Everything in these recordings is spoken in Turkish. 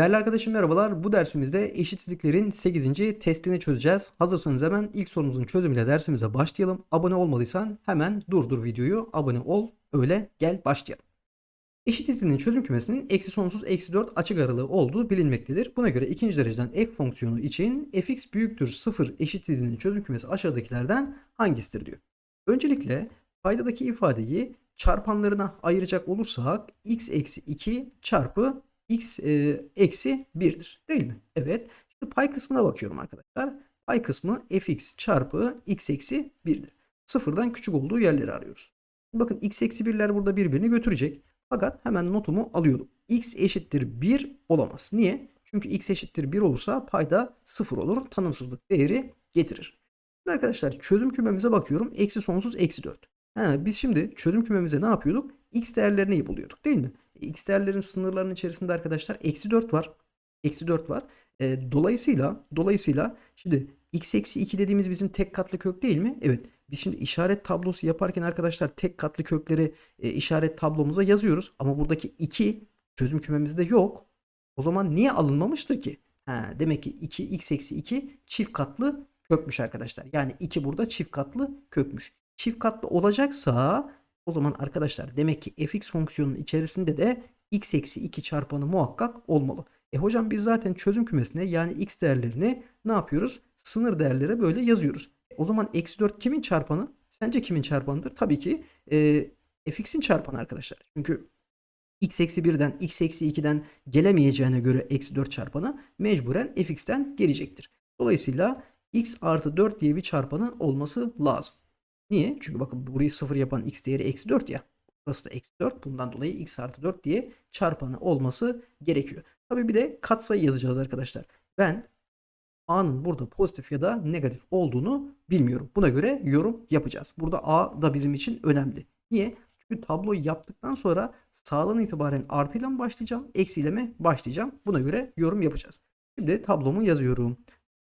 Değerli arkadaşım merhabalar. Bu dersimizde eşitsizliklerin 8. testini çözeceğiz. Hazırsanız hemen ilk sorumuzun çözümüyle dersimize başlayalım. Abone olmadıysan hemen durdur videoyu. Abone ol. Öyle gel başlayalım. Eşitsizliğin çözüm kümesinin eksi sonsuz eksi 4 açık aralığı olduğu bilinmektedir. Buna göre ikinci dereceden f fonksiyonu için fx büyüktür 0 eşitsizliğinin çözüm kümesi aşağıdakilerden hangisidir diyor. Öncelikle paydadaki ifadeyi çarpanlarına ayıracak olursak x eksi 2 çarpı x e, eksi 1'dir. Değil mi? Evet. Şimdi pay kısmına bakıyorum arkadaşlar. Pay kısmı fx çarpı x eksi 1'dir. Sıfırdan küçük olduğu yerleri arıyoruz. Bakın x eksi 1'ler burada birbirini götürecek. Fakat hemen notumu alıyorum. x eşittir 1 olamaz. Niye? Çünkü x eşittir 1 olursa payda 0 olur. Tanımsızlık değeri getirir. Şimdi arkadaşlar çözüm kümemize bakıyorum. Eksi sonsuz eksi 4. Ha, biz şimdi çözüm kümemize ne yapıyorduk? X değerlerini buluyorduk değil mi? X değerlerin sınırlarının içerisinde arkadaşlar eksi 4 var. Eksi 4 var. E, dolayısıyla dolayısıyla şimdi x eksi 2 dediğimiz bizim tek katlı kök değil mi? Evet. Biz şimdi işaret tablosu yaparken arkadaşlar tek katlı kökleri e, işaret tablomuza yazıyoruz. Ama buradaki 2 çözüm kümemizde yok. O zaman niye alınmamıştır ki? Ha, demek ki 2 x eksi 2 çift katlı kökmüş arkadaşlar. Yani 2 burada çift katlı kökmüş. Çift katlı olacaksa o zaman arkadaşlar demek ki fx fonksiyonunun içerisinde de x eksi 2 çarpanı muhakkak olmalı. E hocam biz zaten çözüm kümesine yani x değerlerini ne yapıyoruz? Sınır değerlere böyle yazıyoruz. O zaman eksi 4 kimin çarpanı? Sence kimin çarpanıdır? Tabii ki e, fx'in çarpanı arkadaşlar. Çünkü x eksi 1'den x eksi 2'den gelemeyeceğine göre eksi 4 çarpanı mecburen fx'ten gelecektir. Dolayısıyla x artı 4 diye bir çarpanı olması lazım. Niye? Çünkü bakın burayı 0 yapan x değeri eksi 4 ya. Burası da eksi 4. Bundan dolayı x artı 4 diye çarpanı olması gerekiyor. Tabii bir de katsayı yazacağız arkadaşlar. Ben a'nın burada pozitif ya da negatif olduğunu bilmiyorum. Buna göre yorum yapacağız. Burada a da bizim için önemli. Niye? Çünkü tabloyu yaptıktan sonra sağdan itibaren artıyla mı başlayacağım, eksiyle mi başlayacağım? Buna göre yorum yapacağız. Şimdi tablomu yazıyorum.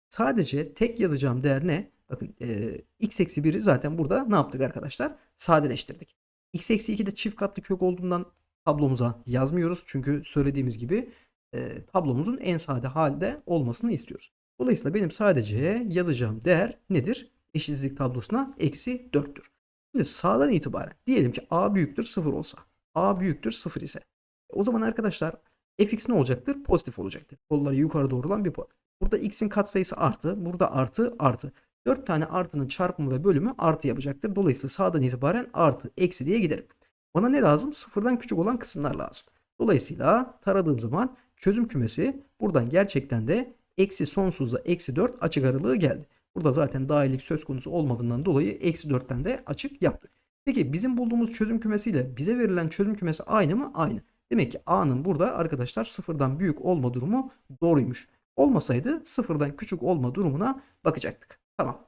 Sadece tek yazacağım değer ne? Bakın e, x eksi 1'i zaten burada ne yaptık arkadaşlar? Sadeleştirdik. x eksi 2 de çift katlı kök olduğundan tablomuza yazmıyoruz. Çünkü söylediğimiz gibi e, tablomuzun en sade halde olmasını istiyoruz. Dolayısıyla benim sadece yazacağım değer nedir? Eşitsizlik tablosuna eksi 4'tür. Şimdi sağdan itibaren diyelim ki a büyüktür 0 olsa. a büyüktür 0 ise. O zaman arkadaşlar fx ne olacaktır? Pozitif olacaktır. Kolları yukarı doğrulan bir point. Burada x'in katsayısı artı. Burada artı artı. 4 tane artının çarpımı ve bölümü artı yapacaktır. Dolayısıyla sağdan itibaren artı eksi diye giderim. Bana ne lazım? Sıfırdan küçük olan kısımlar lazım. Dolayısıyla taradığım zaman çözüm kümesi buradan gerçekten de eksi sonsuzla eksi 4 açık aralığı geldi. Burada zaten dahillik söz konusu olmadığından dolayı eksi 4'ten de açık yaptık. Peki bizim bulduğumuz çözüm kümesiyle bize verilen çözüm kümesi aynı mı? Aynı. Demek ki A'nın burada arkadaşlar sıfırdan büyük olma durumu doğruymuş. Olmasaydı sıfırdan küçük olma durumuna bakacaktık. Tamam.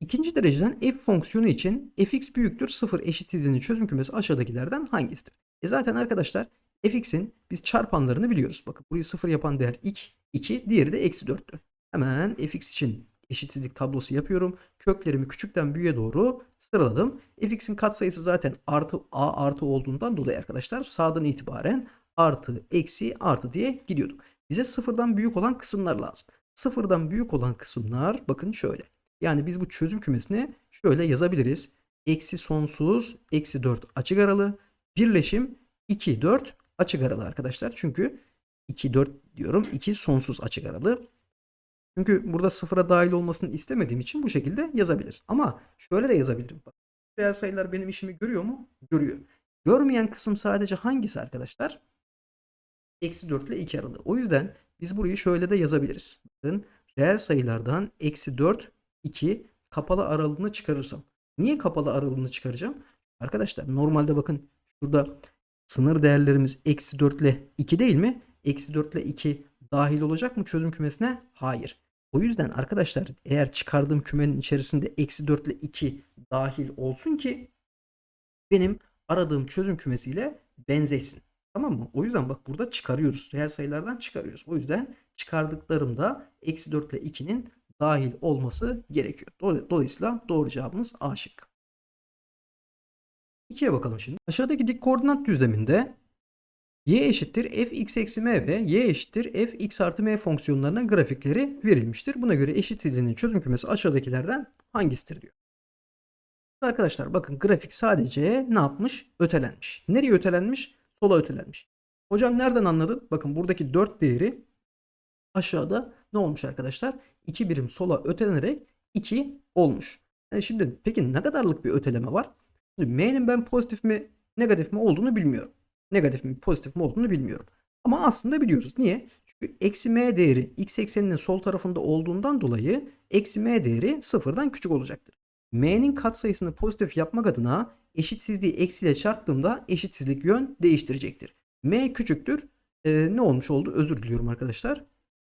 İkinci dereceden f fonksiyonu için fx büyüktür 0 eşitsizliğinin çözüm kümesi aşağıdakilerden hangisidir? E zaten arkadaşlar fx'in biz çarpanlarını biliyoruz. Bakın burayı 0 yapan değer 2, 2 diğeri de eksi 4'tü. Hemen fx için eşitsizlik tablosu yapıyorum. Köklerimi küçükten büyüğe doğru sıraladım. fx'in katsayısı zaten artı a artı olduğundan dolayı arkadaşlar sağdan itibaren artı eksi artı diye gidiyorduk. Bize sıfırdan büyük olan kısımlar lazım. Sıfırdan büyük olan kısımlar bakın şöyle. Yani biz bu çözüm kümesini şöyle yazabiliriz. Eksi sonsuz eksi 4 açık aralığı birleşim 2 4 açık aralığı arkadaşlar. Çünkü 2 4 diyorum 2 sonsuz açık aralığı. Çünkü burada sıfıra dahil olmasını istemediğim için bu şekilde yazabilir. Ama şöyle de yazabilirim. Reel sayılar benim işimi görüyor mu? Görüyor. Görmeyen kısım sadece hangisi arkadaşlar? Eksi 4 ile 2 aralığı. O yüzden biz burayı şöyle de yazabiliriz. Bakın reel sayılardan eksi 4 2 kapalı aralığını çıkarırsam. Niye kapalı aralığını çıkaracağım? Arkadaşlar normalde bakın şurada sınır değerlerimiz eksi 4 ile 2 değil mi? Eksi 4 ile 2 dahil olacak mı çözüm kümesine? Hayır. O yüzden arkadaşlar eğer çıkardığım kümenin içerisinde eksi 4 ile 2 dahil olsun ki benim aradığım çözüm kümesiyle benzeşsin. Tamam mı? O yüzden bak burada çıkarıyoruz. Reel sayılardan çıkarıyoruz. O yüzden çıkardıklarımda eksi 4 ile 2'nin dahil olması gerekiyor. Dolayısıyla doğru cevabımız A şıkkı. 2'ye bakalım şimdi. Aşağıdaki dik koordinat düzleminde y eşittir fx eksi m ve y eşittir fx artı m fonksiyonlarının grafikleri verilmiştir. Buna göre eşitsizliğinin çözüm kümesi aşağıdakilerden hangisidir diyor. Arkadaşlar bakın grafik sadece ne yapmış? Ötelenmiş. Nereye ötelenmiş? Sola ötelenmiş. Hocam nereden anladın? Bakın buradaki 4 değeri aşağıda ne olmuş arkadaşlar? 2 birim sola ötelenerek 2 olmuş. Yani şimdi peki ne kadarlık bir öteleme var? Şimdi m'nin ben pozitif mi negatif mi olduğunu bilmiyorum. Negatif mi pozitif mi olduğunu bilmiyorum. Ama aslında biliyoruz. Niye? Çünkü eksi m değeri x ekseninin sol tarafında olduğundan dolayı eksi m değeri sıfırdan küçük olacaktır. m'nin katsayısını pozitif yapmak adına eşitsizliği eksiyle çarptığımda eşitsizlik yön değiştirecektir. m küçüktür. Ee, ne olmuş oldu? Özür diliyorum arkadaşlar.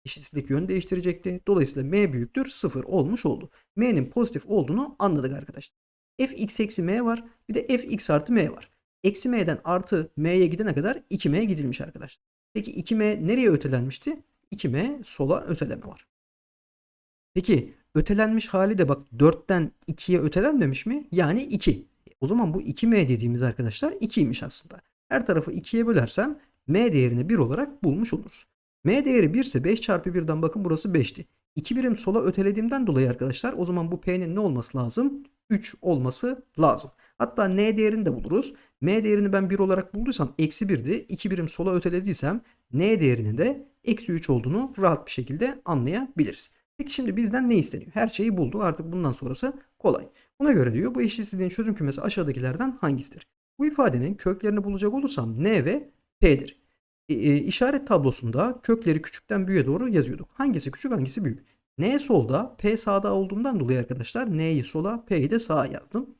Eşitsizlik yön değiştirecekti. Dolayısıyla m büyüktür 0 olmuş oldu. m'nin pozitif olduğunu anladık arkadaşlar. fx eksi m var. Bir de fx artı m var. Eksi m'den artı m'ye gidene kadar 2m gidilmiş arkadaşlar. Peki 2m nereye ötelenmişti? 2m sola öteleme var. Peki ötelenmiş hali de bak 4'ten 2'ye ötelenmemiş mi? Yani 2. O zaman bu 2m dediğimiz arkadaşlar 2'ymiş aslında. Her tarafı 2'ye bölersem m değerini 1 olarak bulmuş oluruz. m değeri 1 ise 5 çarpı 1'den bakın burası 5'ti. 2 birim sola ötelediğimden dolayı arkadaşlar o zaman bu p'nin ne olması lazım? 3 olması lazım. Hatta n değerini de buluruz. m değerini ben 1 olarak bulduysam eksi 1'di. 2 birim sola ötelediysem n değerinin de eksi 3 olduğunu rahat bir şekilde anlayabiliriz. Peki şimdi bizden ne isteniyor? Her şeyi buldu. Artık bundan sonrası kolay. Buna göre diyor bu eşitsizliğin çözüm kümesi aşağıdakilerden hangisidir? Bu ifadenin köklerini bulacak olursam n ve p'dir. E, e, işaret tablosunda kökleri küçükten büyüğe doğru yazıyorduk. Hangisi küçük hangisi büyük? N solda P sağda olduğundan dolayı arkadaşlar N'yi sola P'yi de sağa yazdım.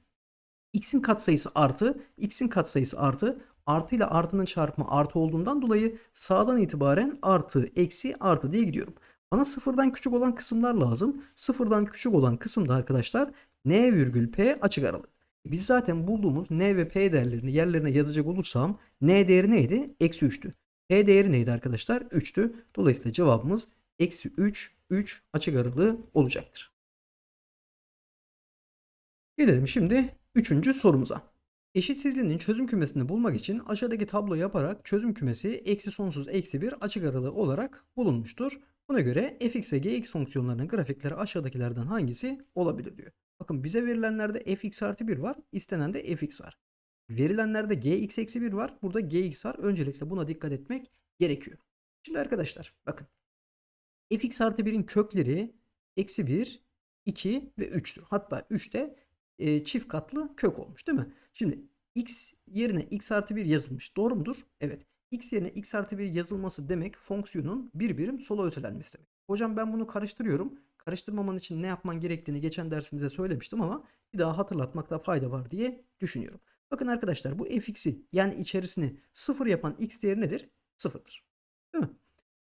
X'in katsayısı artı, X'in katsayısı artı, artı ile artının çarpımı artı olduğundan dolayı sağdan itibaren artı, eksi, artı diye gidiyorum. Bana sıfırdan küçük olan kısımlar lazım. Sıfırdan küçük olan kısımda arkadaşlar N virgül P açık aralık. Biz zaten bulduğumuz N ve P değerlerini yerlerine yazacak olursam N değeri neydi? Eksi 3'tü. P değeri neydi arkadaşlar? 3'tü. Dolayısıyla cevabımız eksi 3, 3 açık aralığı olacaktır. Gelelim şimdi üçüncü sorumuza. Eşitsizliğinin çözüm kümesini bulmak için aşağıdaki tablo yaparak çözüm kümesi eksi sonsuz eksi 1 açık aralığı olarak bulunmuştur. Buna göre fx ve gx fonksiyonlarının grafikleri aşağıdakilerden hangisi olabilir diyor. Bakın bize verilenlerde fx artı 1 var. istenen de fx var. Verilenlerde gx eksi 1 var. Burada gx var. Öncelikle buna dikkat etmek gerekiyor. Şimdi arkadaşlar bakın. fx artı 1'in kökleri eksi 1, 2 ve 3'tür. Hatta 3 de e, çift katlı kök olmuş değil mi? Şimdi x yerine x artı 1 yazılmış. Doğru mudur? Evet. X yerine x artı 1 yazılması demek fonksiyonun bir birim sola ötelenmesi demek. Hocam ben bunu karıştırıyorum. Karıştırmaman için ne yapman gerektiğini geçen dersimizde söylemiştim ama bir daha hatırlatmakta fayda var diye düşünüyorum. Bakın arkadaşlar bu fx'i yani içerisini sıfır yapan x değeri nedir? Sıfırdır. Değil mi?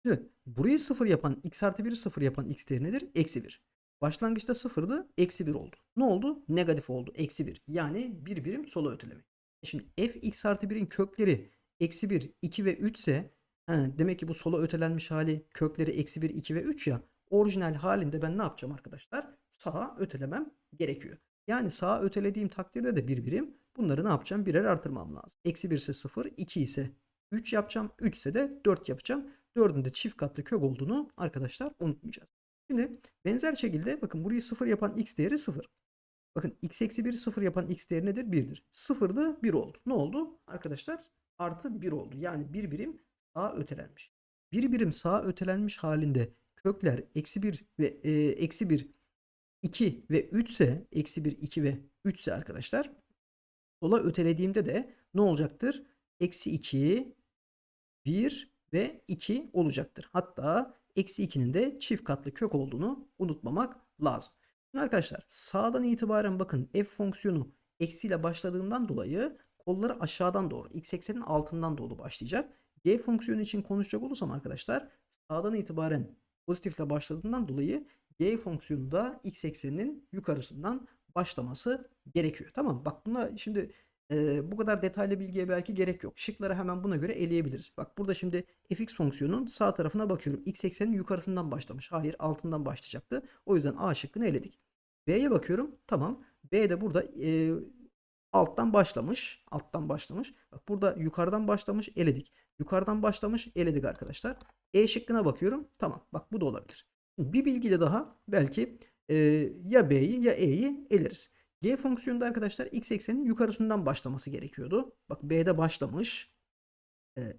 Şimdi burayı sıfır yapan x artı 1'i sıfır yapan x değeri nedir? Eksi 1. Başlangıçta sıfırdı. Eksi 1 oldu. Ne oldu? Negatif oldu. Eksi 1. Yani bir birim sola öteleme. Şimdi f x artı 1'in kökleri eksi 1, 2 ve 3 ise he, demek ki bu sola ötelenmiş hali kökleri eksi 1, 2 ve 3 ya. Orijinal halinde ben ne yapacağım arkadaşlar? Sağa ötelemem gerekiyor. Yani sağa ötelediğim takdirde de bir birim bunları ne yapacağım? Birer artırmam lazım. Eksi 1 ise 0, 2 ise 3 yapacağım. 3 ise de 4 yapacağım. 4'ün de çift katlı kök olduğunu arkadaşlar unutmayacağız. Şimdi benzer şekilde bakın burayı 0 yapan x değeri 0. Bakın x eksi 1 0 yapan x değeri nedir? 1'dir. 0'dı 1 oldu. Ne oldu? Arkadaşlar artı 1 oldu. Yani bir birim sağa ötelenmiş. Bir birim sağa ötelenmiş halinde kökler eksi 1 ve e, eksi 1 2 ve 3 ise eksi 1 2 ve 3 ise arkadaşlar sola ötelediğimde de ne olacaktır? Eksi 2 1 ve 2 olacaktır. Hatta eksi 2'nin de çift katlı kök olduğunu unutmamak lazım. Şimdi arkadaşlar sağdan itibaren bakın f fonksiyonu eksiyle başladığından dolayı kolları aşağıdan doğru x eksenin altından doğru başlayacak. g fonksiyonu için konuşacak olursam arkadaşlar sağdan itibaren pozitifle başladığından dolayı g fonksiyonu da x ekseninin yukarısından başlaması gerekiyor. Tamam bak buna şimdi e, bu kadar detaylı bilgiye belki gerek yok. Şıkları hemen buna göre eleyebiliriz. Bak burada şimdi fx fonksiyonun sağ tarafına bakıyorum. x eksenin yukarısından başlamış. Hayır altından başlayacaktı. O yüzden a şıkkını eledik. b'ye bakıyorum. Tamam. b de burada e, alttan başlamış. Alttan başlamış. Bak burada yukarıdan başlamış eledik. Yukarıdan başlamış eledik arkadaşlar. E şıkkına bakıyorum. Tamam bak bu da olabilir. Bir bilgiyle daha belki e, ya B'yi ya E'yi eleriz. G fonksiyonunda arkadaşlar x eksenin yukarısından başlaması gerekiyordu. Bak B'de başlamış. E,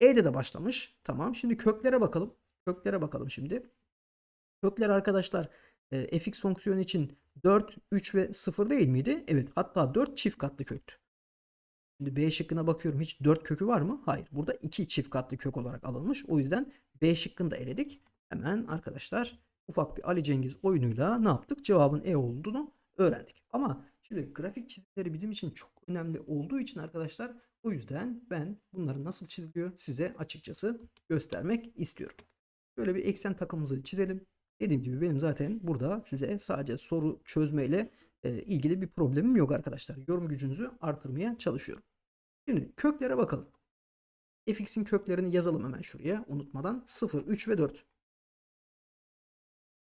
E'de de başlamış. Tamam. Şimdi köklere bakalım. Köklere bakalım şimdi. Kökler arkadaşlar e, fx fonksiyonu için 4, 3 ve 0 değil miydi? Evet. Hatta 4 çift katlı köktü. Şimdi B şıkkına bakıyorum. Hiç 4 kökü var mı? Hayır. Burada 2 çift katlı kök olarak alınmış. O yüzden B şıkkını da eledik. Hemen arkadaşlar ufak bir Ali Cengiz oyunuyla ne yaptık? Cevabın E olduğunu öğrendik. Ama şimdi grafik çizimleri bizim için çok önemli olduğu için arkadaşlar o yüzden ben bunların nasıl çiziliyor size açıkçası göstermek istiyorum. Şöyle bir eksen takımımızı çizelim. Dediğim gibi benim zaten burada size sadece soru çözmeyle e, ilgili bir problemim yok arkadaşlar. Yorum gücünüzü artırmaya çalışıyorum. Şimdi köklere bakalım. fx'in köklerini yazalım hemen şuraya unutmadan. 0, 3 ve 4.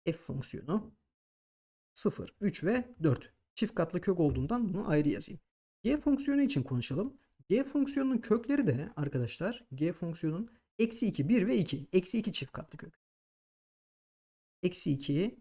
f fonksiyonu 0, 3 ve 4. Çift katlı kök olduğundan bunu ayrı yazayım. g fonksiyonu için konuşalım. g fonksiyonunun kökleri de arkadaşlar g fonksiyonun eksi 2, 1 ve 2. Eksi 2 çift katlı kök. Eksi 2,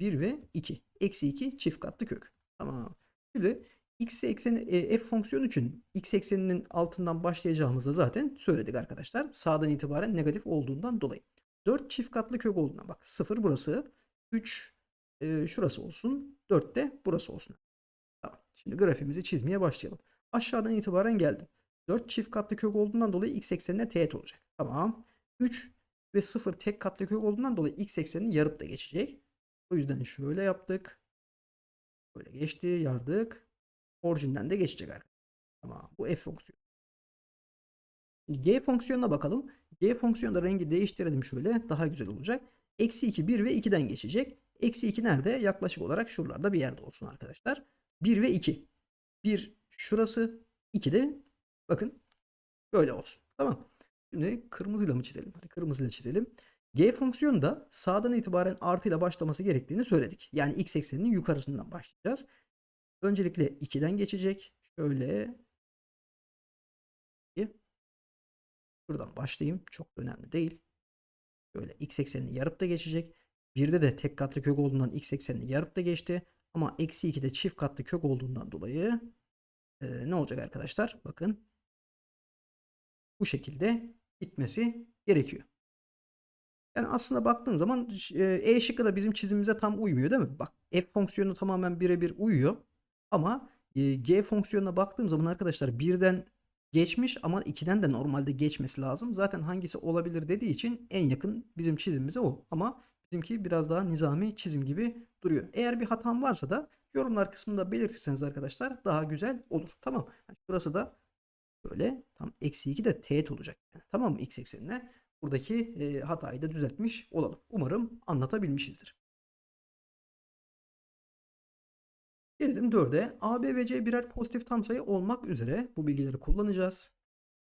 1 ve 2. Eksi 2 çift katlı kök. Tamam. Şimdi x ekseni e, f fonksiyonu için x ekseninin altından başlayacağımızda zaten söyledik arkadaşlar. Sağdan itibaren negatif olduğundan dolayı. 4 çift katlı kök olduğundan bak 0 burası 3 e, şurası olsun 4 de burası olsun. Tamam. Şimdi grafimizi çizmeye başlayalım. Aşağıdan itibaren geldim. 4 çift katlı kök olduğundan dolayı x eksenine teğet olacak. Tamam. 3 ve 0 tek katlı kök olduğundan dolayı x eksenini yarıp da geçecek. O yüzden şöyle yaptık. Böyle geçti, yardık. Orijinden de geçecek arkadaşlar. Tamam. Bu f fonksiyonu. G fonksiyonuna bakalım. G fonksiyonda rengi değiştirelim şöyle. Daha güzel olacak. Eksi 2, 1 ve 2'den geçecek. Eksi 2 nerede? Yaklaşık olarak şuralarda bir yerde olsun arkadaşlar. 1 ve 2. 1 şurası. 2 de bakın böyle olsun. Tamam. Şimdi kırmızıyla mı çizelim? Hadi kırmızıyla çizelim. G fonksiyonu da sağdan itibaren artıyla başlaması gerektiğini söyledik. Yani x ekseninin yukarısından başlayacağız. Öncelikle 2'den geçecek. Şöyle Şuradan başlayayım. Çok önemli değil. Şöyle x eksenini yarıp da geçecek. Birde de tek katlı kök olduğundan x eksenini yarıp da geçti. Ama eksi 2'de çift katlı kök olduğundan dolayı e, ne olacak arkadaşlar? Bakın bu şekilde gitmesi gerekiyor. Yani aslında baktığın zaman E şıkkı da bizim çizimimize tam uymuyor değil mi? Bak F fonksiyonu tamamen birebir uyuyor. Ama G fonksiyonuna baktığım zaman arkadaşlar birden geçmiş ama 2'den de normalde geçmesi lazım. Zaten hangisi olabilir dediği için en yakın bizim çizimimize o. Ama bizimki biraz daha nizami çizim gibi duruyor. Eğer bir hatam varsa da yorumlar kısmında belirtirseniz arkadaşlar daha güzel olur. Tamam. Yani şurası da böyle tam eksi 2 de teğet olacak. Yani, tamam mı x eksenine? Buradaki e, hatayı da düzeltmiş olalım. Umarım anlatabilmişizdir. Gelelim 4'e. A, B ve C birer pozitif tam sayı olmak üzere bu bilgileri kullanacağız.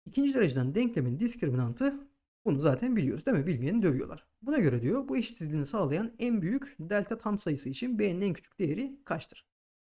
İkinci dereceden denklemin diskriminantı bunu zaten biliyoruz değil mi? Bilmeyeni dövüyorlar. Buna göre diyor bu eşitsizliğini sağlayan en büyük delta tam sayısı için B'nin en küçük değeri kaçtır?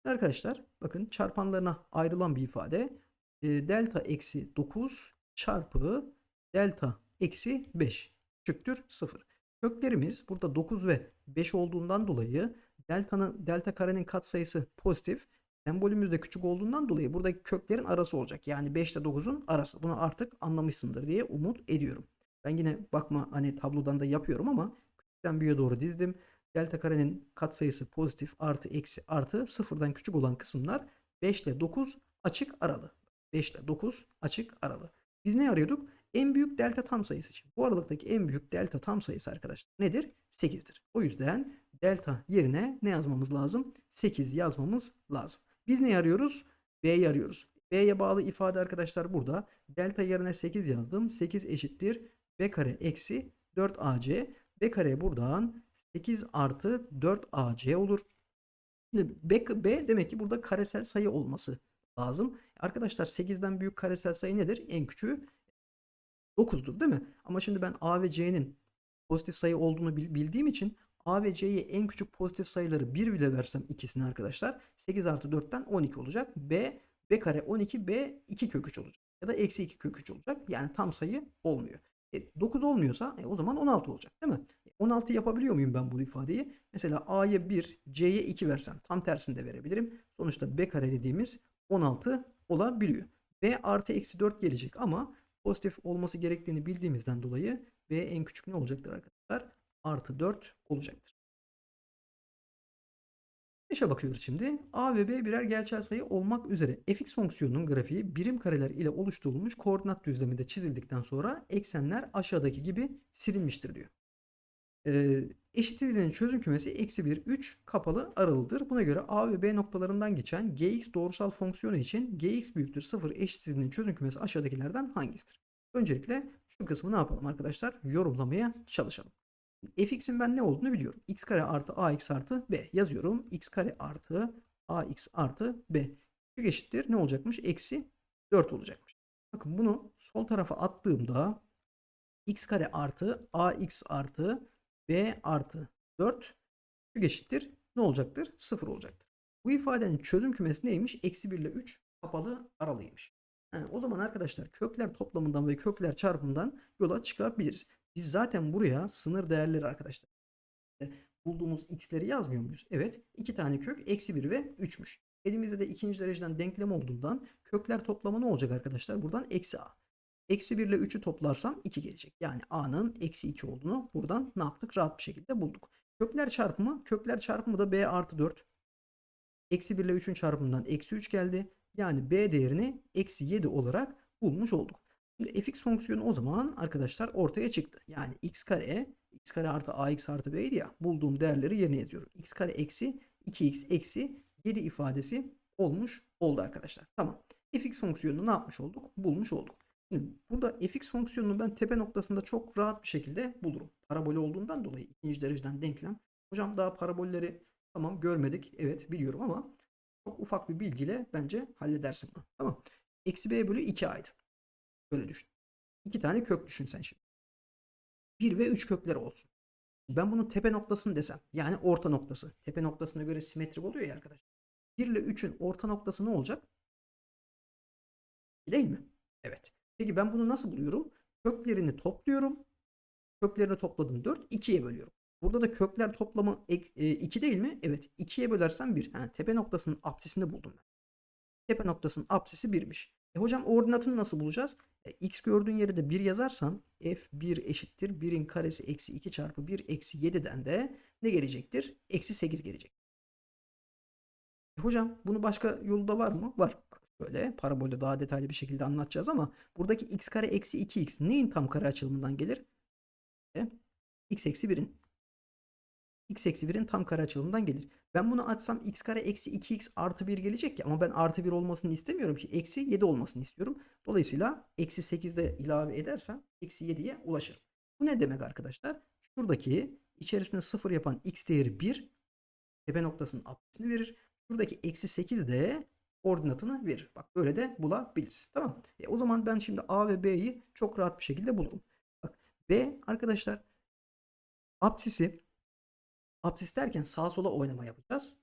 Arkadaşlar bakın çarpanlarına ayrılan bir ifade. Delta eksi 9 çarpı delta eksi 5 küçüktür 0. Köklerimiz burada 9 ve 5 olduğundan dolayı delta'nın delta karenin katsayısı pozitif. Sembolümüz de küçük olduğundan dolayı buradaki köklerin arası olacak. Yani 5 ile 9'un arası. Bunu artık anlamışsındır diye umut ediyorum. Ben yine bakma hani tablodan da yapıyorum ama küçükten büyüğe doğru dizdim. Delta karenin katsayısı pozitif artı eksi artı sıfırdan küçük olan kısımlar 5 ile 9 açık aralı. 5 ile 9 açık aralı. Biz ne arıyorduk? En büyük delta tam sayısı için. Bu aralıktaki en büyük delta tam sayısı arkadaşlar nedir? 8'dir. O yüzden delta yerine ne yazmamız lazım? 8 yazmamız lazım. Biz ne arıyoruz? B'yi arıyoruz. B'ye bağlı ifade arkadaşlar burada. Delta yerine 8 yazdım. 8 eşittir. B kare eksi 4AC. B kare buradan 8 artı 4AC olur. Şimdi B, B demek ki burada karesel sayı olması lazım. Arkadaşlar 8'den büyük karesel sayı nedir? En küçüğü 9'dur değil mi? Ama şimdi ben A ve C'nin pozitif sayı olduğunu bildiğim için A ve C'ye en küçük pozitif sayıları 1 bile versem ikisini arkadaşlar 8 artı 4'ten 12 olacak. B, b kare 12 b 2 kök 3 olacak. Ya da eksi 2 kök 3 olacak. Yani tam sayı olmuyor. E, 9 olmuyorsa e, o zaman 16 olacak değil mi? E, 16 yapabiliyor muyum ben bu ifadeyi? Mesela a'ya 1, c'ye 2 versem tam tersini de verebilirim. Sonuçta b kare dediğimiz 16 olabiliyor. b artı eksi 4 gelecek ama pozitif olması gerektiğini bildiğimizden dolayı b en küçük ne olacaktır arkadaşlar? Artı 4 olacaktır. 5'e bakıyoruz şimdi. A ve B birer gerçel sayı olmak üzere fx fonksiyonunun grafiği birim kareler ile oluşturulmuş koordinat düzleminde çizildikten sonra eksenler aşağıdaki gibi silinmiştir diyor. Ee, eşitsizliğin çözüm kümesi eksi 1, 3 kapalı aralıdır. Buna göre A ve B noktalarından geçen gx doğrusal fonksiyonu için gx büyüktür 0 eşitsizliğinin çözüm kümesi aşağıdakilerden hangisidir? Öncelikle şu kısmı ne yapalım arkadaşlar? Yorumlamaya çalışalım. fx'in ben ne olduğunu biliyorum. x kare artı ax artı b yazıyorum. x kare artı ax artı b. Şu eşittir ne olacakmış? Eksi 4 olacakmış. Bakın bunu sol tarafa attığımda x kare artı ax artı b artı 4 şu eşittir ne olacaktır? 0 olacaktır. Bu ifadenin çözüm kümesi neymiş? Eksi 1 ile 3 kapalı aralıymış. Yani o zaman arkadaşlar kökler toplamından ve kökler çarpımından yola çıkabiliriz. Biz zaten buraya sınır değerleri arkadaşlar. Bulduğumuz x'leri yazmıyor muyuz? Evet. iki tane kök eksi 1 ve 3'müş. Elimizde de ikinci dereceden denklem olduğundan kökler toplamı ne olacak arkadaşlar? Buradan eksi a. Eksi 1 ile 3'ü toplarsam 2 gelecek. Yani a'nın eksi 2 olduğunu buradan ne yaptık? Rahat bir şekilde bulduk. Kökler çarpımı. Kökler çarpımı da b artı 4. Eksi 1 ile 3'ün çarpımından eksi 3 geldi. Yani b değerini eksi 7 olarak bulmuş olduk. Şimdi fx fonksiyonu o zaman arkadaşlar ortaya çıktı. Yani x kare x kare artı ax artı b'ydi ya. Bulduğum değerleri yerine yazıyorum. x kare eksi 2x eksi 7 ifadesi olmuş oldu arkadaşlar. Tamam. fx fonksiyonunu ne yapmış olduk? Bulmuş olduk. Şimdi burada fx fonksiyonunu ben tepe noktasında çok rahat bir şekilde bulurum. Parabol olduğundan dolayı ikinci dereceden denklem. Hocam daha parabolleri tamam görmedik. Evet biliyorum ama çok ufak bir bilgiyle bence halledersin bunu. Tamam. Eksi b bölü 2a'ydı. Böyle düşün. İki tane kök düşün sen şimdi. 1 ve 3 kökleri olsun. Ben bunun tepe noktasını desem. Yani orta noktası. Tepe noktasına göre simetrik oluyor ya arkadaşlar. 1 ile 3'ün orta noktası ne olacak? Değil mi? Evet. Peki ben bunu nasıl buluyorum? Köklerini topluyorum. Köklerini topladım 4. 2'ye bölüyorum. Burada da kökler toplamı 2 değil mi? Evet. 2'ye bölersem 1. Yani tepe noktasının apsisini buldum ben. Tepe noktasının apsisi 1'miş. E hocam ordinatını nasıl bulacağız? E, x gördüğün yere de 1 yazarsan f1 eşittir 1'in karesi eksi 2 çarpı 1 eksi 7'den de ne gelecektir? Eksi 8 gelecek. E hocam bunu başka yolda var mı? Var. Bak böyle parabolde daha detaylı bir şekilde anlatacağız ama buradaki x kare eksi 2x neyin tam kare açılımından gelir? E, x eksi 1'in x eksi 1'in tam kare açılımından gelir. Ben bunu açsam x kare eksi 2x artı 1 gelecek ya ama ben artı 1 olmasını istemiyorum ki. Eksi 7 olmasını istiyorum. Dolayısıyla eksi 8'de ilave edersem eksi 7'ye ulaşırım. Bu ne demek arkadaşlar? Şuradaki içerisinde 0 yapan x değeri 1 tepe noktasının apsisini verir. Şuradaki eksi 8 de ordinatını verir. Bak böyle de bulabiliriz. Tamam. E, o zaman ben şimdi a ve b'yi çok rahat bir şekilde bulurum. Bak b arkadaşlar apsisi Apsis derken sağa sola oynama yapacağız.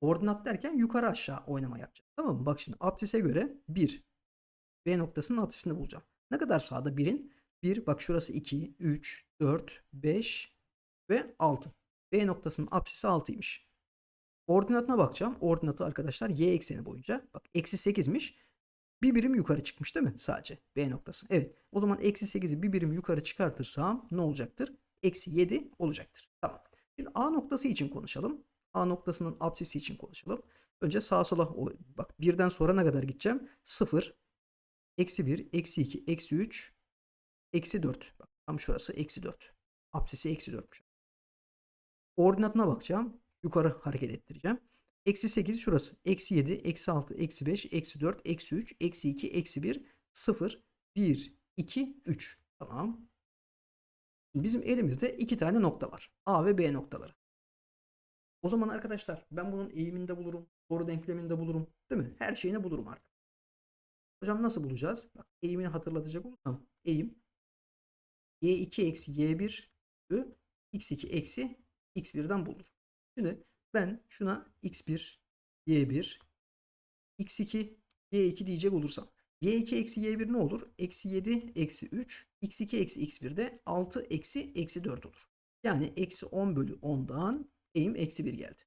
Ordinat derken yukarı aşağı oynama yapacağız. Tamam mı? Bak şimdi apsise göre 1. B noktasının apsisini bulacağım. Ne kadar sağda 1'in? 1 bak şurası 2, 3, 4, 5 ve 6. B noktasının apsisi 6'ymış. Ordinatına bakacağım. Ordinatı arkadaşlar y ekseni boyunca. Bak eksi 8'miş. Bir birim yukarı çıkmış değil mi? Sadece B noktası. Evet. O zaman eksi 8'i bir birim yukarı çıkartırsam ne olacaktır? Eksi 7 olacaktır. Tamam. Şimdi A noktası için konuşalım. A noktasının apsisi için konuşalım. Önce sağa sola bak birden sonra ne kadar gideceğim? 0, eksi 1, eksi 2, eksi 3, eksi 4. Bak tam şurası eksi 4. Apsisi eksi 4'müş. Ordinatına bakacağım. Yukarı hareket ettireceğim. Eksi 8 şurası. Eksi 7, eksi 6, eksi 5, eksi 4, eksi 3, eksi 2, eksi 1, 0, 1, 2, 3. Tamam. Bizim elimizde iki tane nokta var. A ve B noktaları. O zaman arkadaşlar ben bunun eğiminde bulurum. Doğru denkleminde bulurum. Değil mi? Her şeyini bulurum artık. Hocam nasıl bulacağız? Bak eğimini hatırlatacak olursam eğim y2 eksi y1 x2 eksi x1'den bulunur. Şimdi ben şuna x1 y1 x2 y2 diyecek olursam. y2 eksi y1 ne olur? Eksi 7 eksi 3 x2 eksi x1 de 6 eksi eksi 4 olur. Yani eksi 10 bölü 10'dan eğim eksi 1 geldi.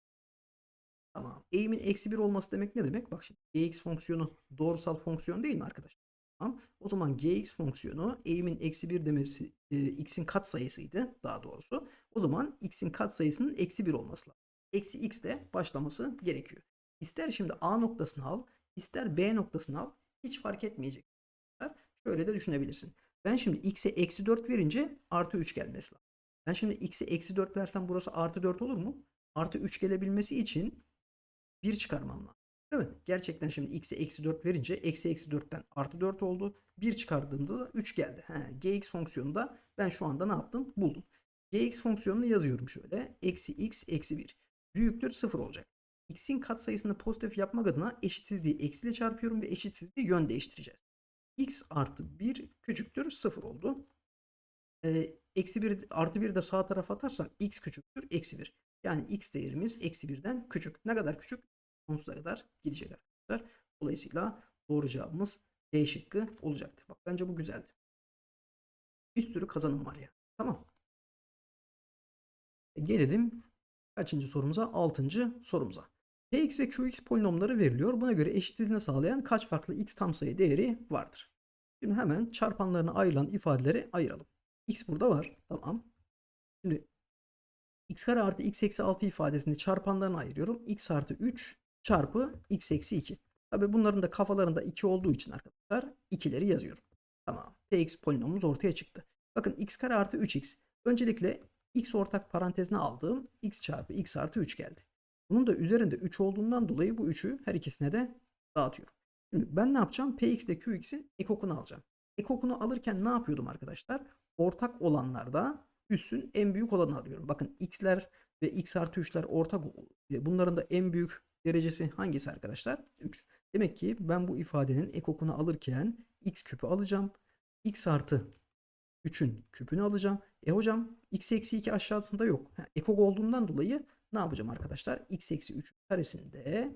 Tamam. Eğimin eksi 1 olması demek ne demek? Bak şimdi gx fonksiyonu doğrusal fonksiyon değil mi arkadaşlar? Tamam. O zaman gx fonksiyonu eğimin eksi 1 demesi e, x'in katsayısıydı daha doğrusu. O zaman x'in katsayısının eksi 1 olması lazım. Eksi x de başlaması gerekiyor. İster şimdi a noktasını al, ister b noktasını al. Hiç fark etmeyecek. Şöyle de düşünebilirsin. Ben şimdi x'e eksi 4 verince artı 3 gelmesi lazım. Ben şimdi x'e eksi 4 versem burası artı 4 olur mu? Artı 3 gelebilmesi için 1 çıkarmam lazım. Değil mi? Gerçekten şimdi x'e eksi 4 verince eksi eksi 4'ten artı 4 oldu. 1 çıkardığımda da 3 geldi. He, gx fonksiyonunda ben şu anda ne yaptım? Buldum. gx fonksiyonunu yazıyorum şöyle. Eksi x eksi 1. Büyüktür 0 olacak. x'in katsayısını pozitif yapmak adına eşitsizliği eksiyle çarpıyorum ve eşitsizliği yön değiştireceğiz. x artı 1 küçüktür 0 oldu. Ee, eksi 1 artı 1 de sağ tarafa atarsam x küçüktür eksi 1. Yani x değerimiz eksi 1'den küçük. Ne kadar küçük? Sonsuza kadar gidecek arkadaşlar. Dolayısıyla doğru cevabımız D şıkkı olacaktı. Bak bence bu güzeldi. Bir sürü kazanım var ya. Tamam. E, gelelim kaçıncı sorumuza? Altıncı sorumuza. Px ve Qx polinomları veriliyor. Buna göre eşitliğini sağlayan kaç farklı x tam sayı değeri vardır? Şimdi hemen çarpanlarına ayrılan ifadeleri ayıralım. x burada var. Tamam. Şimdi x kare artı x eksi 6 ifadesini çarpanlarına ayırıyorum. x artı 3 çarpı x eksi 2. Tabi bunların da kafalarında 2 olduğu için arkadaşlar 2'leri yazıyorum. Tamam. Px polinomumuz ortaya çıktı. Bakın x kare artı 3x. Öncelikle x ortak parantezine aldığım x çarpı x artı 3 geldi. Bunun da üzerinde 3 olduğundan dolayı bu 3'ü her ikisine de dağıtıyorum. Şimdi ben ne yapacağım? Px ile Qx'in ekokunu alacağım. Ekokunu alırken ne yapıyordum arkadaşlar? Ortak olanlarda üssün en büyük olanı alıyorum. Bakın x'ler ve x artı 3'ler ortak. Bunların da en büyük derecesi hangisi arkadaşlar? 3. Demek ki ben bu ifadenin ekokunu alırken x küpü alacağım. x artı 3'ün küpünü alacağım. E hocam x eksi 2 aşağısında yok. Ekok olduğundan dolayı ne yapacağım arkadaşlar? x eksi 3 karesinde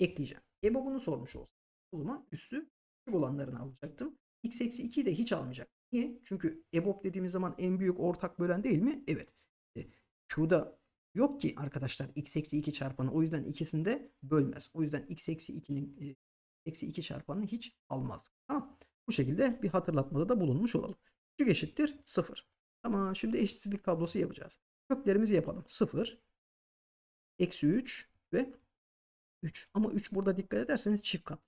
ekleyeceğim. EBO bunu sormuş olsa. O zaman üssü küçük olanlarını alacaktım. x eksi 2'yi de hiç almayacak. Niye? Çünkü EBOB dediğimiz zaman en büyük ortak bölen değil mi? Evet. E, Q'da yok ki arkadaşlar x eksi 2 çarpanı. O yüzden ikisini de bölmez. O yüzden x eksi 2'nin e, eksi 2 çarpanını hiç almaz. Tamam. Bu şekilde bir hatırlatmada da bulunmuş olalım. Küçük eşittir 0. Tamam. Şimdi eşitsizlik tablosu yapacağız. Köklerimizi yapalım. 0, eksi 3 ve 3. Ama 3 burada dikkat ederseniz çift kat.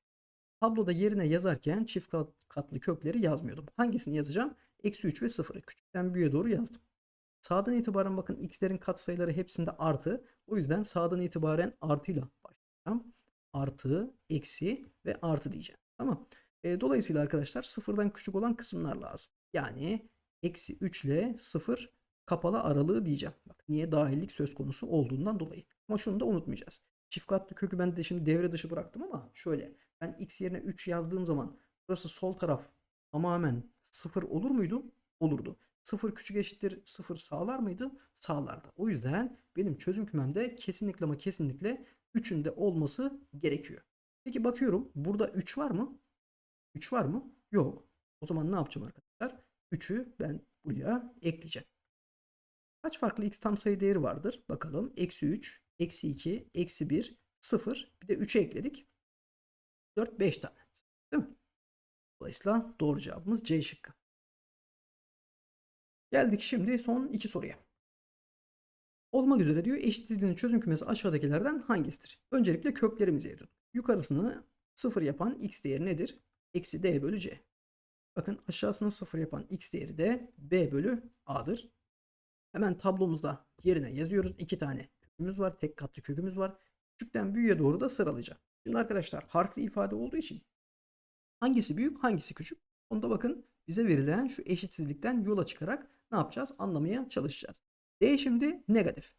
Tabloda yerine yazarken çift katlı kökleri yazmıyordum. Hangisini yazacağım? Eksi 3 ve 0'ı. Küçükten büyüğe doğru yazdım. Sağdan itibaren bakın x'lerin katsayıları hepsinde artı. O yüzden sağdan itibaren artıyla başlayacağım. Artı, eksi ve artı diyeceğim. Tamam. E, dolayısıyla arkadaşlar sıfırdan küçük olan kısımlar lazım. Yani eksi 3 ile 0 kapalı aralığı diyeceğim. Bak niye dahillik söz konusu olduğundan dolayı. Ama şunu da unutmayacağız. Çift katlı kökü ben de şimdi devre dışı bıraktım ama şöyle. Ben x yerine 3 yazdığım zaman burası sol taraf tamamen 0 olur muydu? Olurdu. 0 küçük eşittir 0 sağlar mıydı? Sağlardı. O yüzden benim çözüm kümemde kesinlikle ama kesinlikle 3'ün de olması gerekiyor. Peki bakıyorum burada 3 var mı? 3 var mı? Yok. O zaman ne yapacağım arkadaşlar? 3'ü ben buraya ekleyeceğim. Kaç farklı x tam sayı değeri vardır? Bakalım. Eksi 3, eksi 2, eksi 1, 0. Bir de 3'e ekledik. 4, 5 tane. Değil mi? Dolayısıyla doğru cevabımız C şıkkı. Geldik şimdi son iki soruya. Olmak üzere diyor eşitsizliğin çözüm kümesi aşağıdakilerden hangisidir? Öncelikle köklerimizi yazıyoruz. Yukarısını 0 yapan x değeri nedir? Eksi d bölü c. Bakın aşağısını 0 yapan x değeri de b bölü a'dır. Hemen tablomuzda yerine yazıyoruz. İki tane kökümüz var. Tek katlı kökümüz var. Küçükten büyüğe doğru da sıralayacağım. Şimdi arkadaşlar harfli ifade olduğu için hangisi büyük hangisi küçük? Onu da bakın bize verilen şu eşitsizlikten yola çıkarak ne yapacağız? Anlamaya çalışacağız. D şimdi negatif.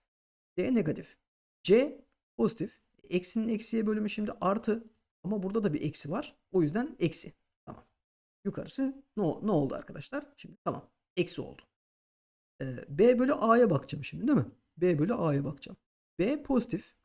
D negatif. C pozitif. Eksinin eksiye bölümü şimdi artı. Ama burada da bir eksi var. O yüzden eksi. Tamam. Yukarısı ne, ne oldu arkadaşlar? Şimdi tamam. Eksi oldu. Ee, B bölü A'ya bakacağım şimdi değil mi? B bölü A'ya bakacağım. B pozitif.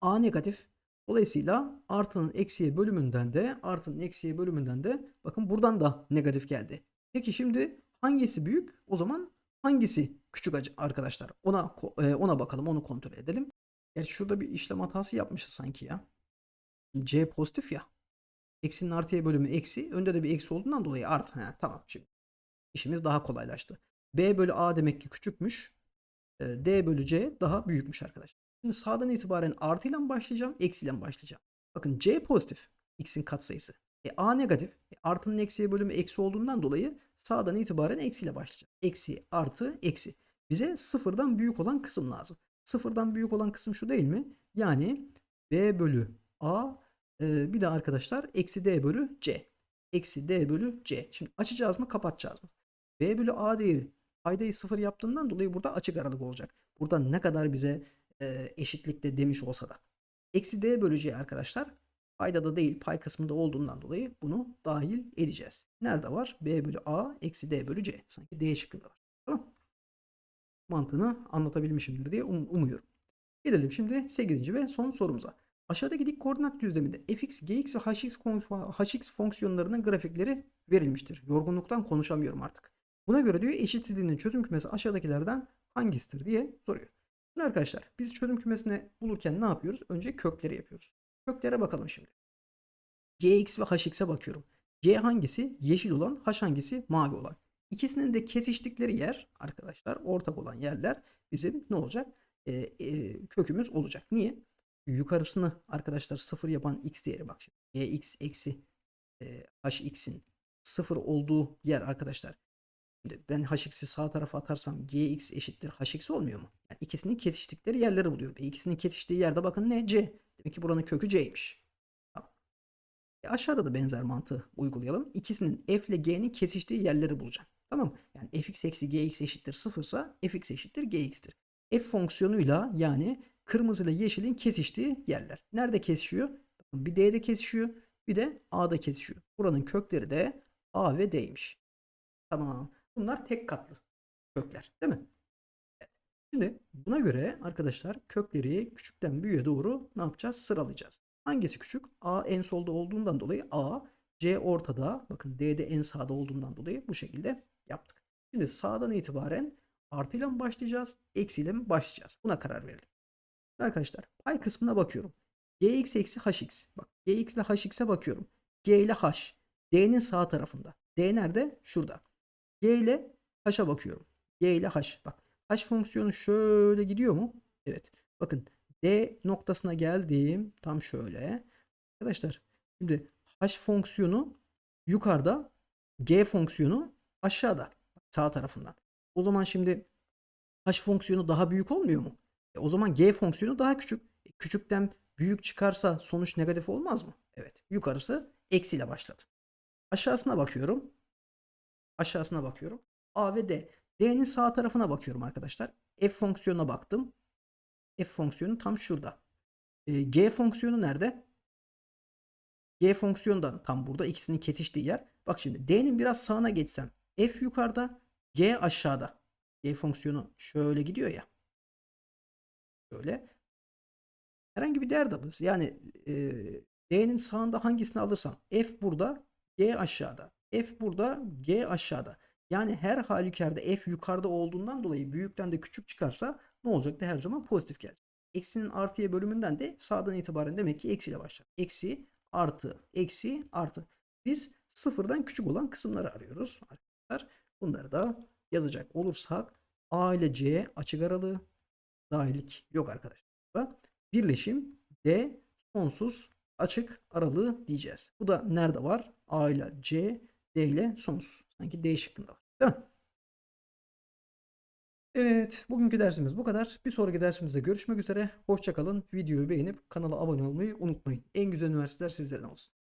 A negatif. Dolayısıyla artının eksiye bölümünden de artının eksiye bölümünden de bakın buradan da negatif geldi. Peki şimdi hangisi büyük? O zaman hangisi küçük arkadaşlar? Ona e, ona bakalım, onu kontrol edelim. Gerçi şurada bir işlem hatası yapmışız sanki ya. C pozitif ya. Eksinin artıya bölümü eksi. Önde de bir eksi olduğundan dolayı artı. He, tamam şimdi. işimiz daha kolaylaştı. B bölü A demek ki küçükmüş. E, D bölü C daha büyükmüş arkadaşlar. Şimdi sağdan itibaren artıyla mı başlayacağım, eksiyle mi başlayacağım? Bakın C pozitif. X'in katsayısı. E, A negatif. E, artının eksiye bölümü eksi olduğundan dolayı sağdan itibaren eksiyle başlayacağım. Eksi artı eksi. Bize sıfırdan büyük olan kısım lazım. Sıfırdan büyük olan kısım şu değil mi? Yani B bölü A e, bir de arkadaşlar eksi D bölü C. Eksi D bölü C. Şimdi açacağız mı kapatacağız mı? B bölü A değeri paydayı sıfır yaptığından dolayı burada açık aralık olacak. Burada ne kadar bize e, eşitlikte demiş olsa da. Eksi D bölü C arkadaşlar paydada değil pay kısmında olduğundan dolayı bunu dahil edeceğiz. Nerede var? B bölü A eksi D bölü C. Sanki D şıkkında var. Tamam. Mantığını anlatabilmişimdir diye um- umuyorum. Gelelim şimdi 8. ve son sorumuza. Aşağıdaki dik koordinat düzleminde fx, gx ve hx, hx fonksiyonlarının grafikleri verilmiştir. Yorgunluktan konuşamıyorum artık. Buna göre diyor eşitsizliğinin çözüm kümesi aşağıdakilerden hangisidir diye soruyor. Şimdi arkadaşlar biz çözüm kümesini bulurken ne yapıyoruz? Önce kökleri yapıyoruz. Köklere bakalım şimdi. gx ve hx'e bakıyorum. G hangisi? Yeşil olan, h hangisi? Mavi olan. İkisinin de kesiştikleri yer arkadaşlar ortak olan yerler bizim ne olacak? Ee, e, kökümüz olacak. Niye? Yukarısını arkadaşlar sıfır yapan x değeri bak şimdi. gx eksi e, hx'in sıfır olduğu yer arkadaşlar. Şimdi ben hx'i sağ tarafa atarsam gx eşittir hx olmuyor mu? Yani ikisinin kesiştikleri yerleri buluyorum. E, ikisinin kesiştiği yerde bakın ne? C. Demek ki buranın kökü c'ymiş. E, aşağıda da benzer mantığı uygulayalım. İkisinin f ile g'nin kesiştiği yerleri bulacağım. Tamam mı? Yani fx eksi gx eşittir sıfırsa fx eşittir gx'tir. f fonksiyonuyla yani kırmızı ile yeşilin kesiştiği yerler. Nerede kesişiyor? Bir d'de kesişiyor. Bir de a'da kesişiyor. Buranın kökleri de a ve d'ymiş. Tamam. Bunlar tek katlı kökler değil mi? Şimdi buna göre arkadaşlar kökleri küçükten büyüğe doğru ne yapacağız? Sıralayacağız. Hangisi küçük? A en solda olduğundan dolayı A, C ortada, bakın D de en sağda olduğundan dolayı bu şekilde yaptık. Şimdi sağdan itibaren artıyla mı başlayacağız, eksiyle mi başlayacağız? Buna karar verelim. Arkadaşlar pay kısmına bakıyorum. Gx eksi hx. Bak Gx ile hx'e bakıyorum. G ile h. D'nin sağ tarafında. D nerede? Şurada. G ile h'a bakıyorum. G ile h. Bak h fonksiyonu şöyle gidiyor mu? Evet. Bakın D noktasına geldim. Tam şöyle. Arkadaşlar şimdi h fonksiyonu yukarıda. G fonksiyonu aşağıda. Sağ tarafından. O zaman şimdi h fonksiyonu daha büyük olmuyor mu? E o zaman g fonksiyonu daha küçük. E küçükten büyük çıkarsa sonuç negatif olmaz mı? Evet. Yukarısı eksiyle başladı. Aşağısına bakıyorum. Aşağısına bakıyorum. A ve D. D'nin sağ tarafına bakıyorum arkadaşlar. F fonksiyonuna baktım. F fonksiyonu tam şurada. E, G fonksiyonu nerede? G fonksiyonu da tam burada. ikisinin kesiştiği yer. Bak şimdi D'nin biraz sağına geçsem. F yukarıda. G aşağıda. G fonksiyonu şöyle gidiyor ya. Şöyle. Herhangi bir değer de alırız. Yani e, D'nin sağında hangisini alırsam. F burada. G aşağıda. F burada. G aşağıda. Yani her halükarda F yukarıda olduğundan dolayı büyükten de küçük çıkarsa ne olacaktı? Her zaman pozitif gelecek. Eksinin artıya bölümünden de sağdan itibaren demek ki eksiyle başlar. Eksi, artı, eksi, artı. Biz sıfırdan küçük olan kısımları arıyoruz arkadaşlar. Bunları da yazacak olursak A ile C açık aralığı dahillik yok arkadaşlar. Birleşim D sonsuz açık aralığı diyeceğiz. Bu da nerede var? A ile C, D ile sonsuz. Sanki D şıkkında var. Değil mi? Evet, bugünkü dersimiz bu kadar. Bir sonraki dersimizde görüşmek üzere. Hoşçakalın. Videoyu beğenip kanala abone olmayı unutmayın. En güzel üniversiteler sizlerin olsun.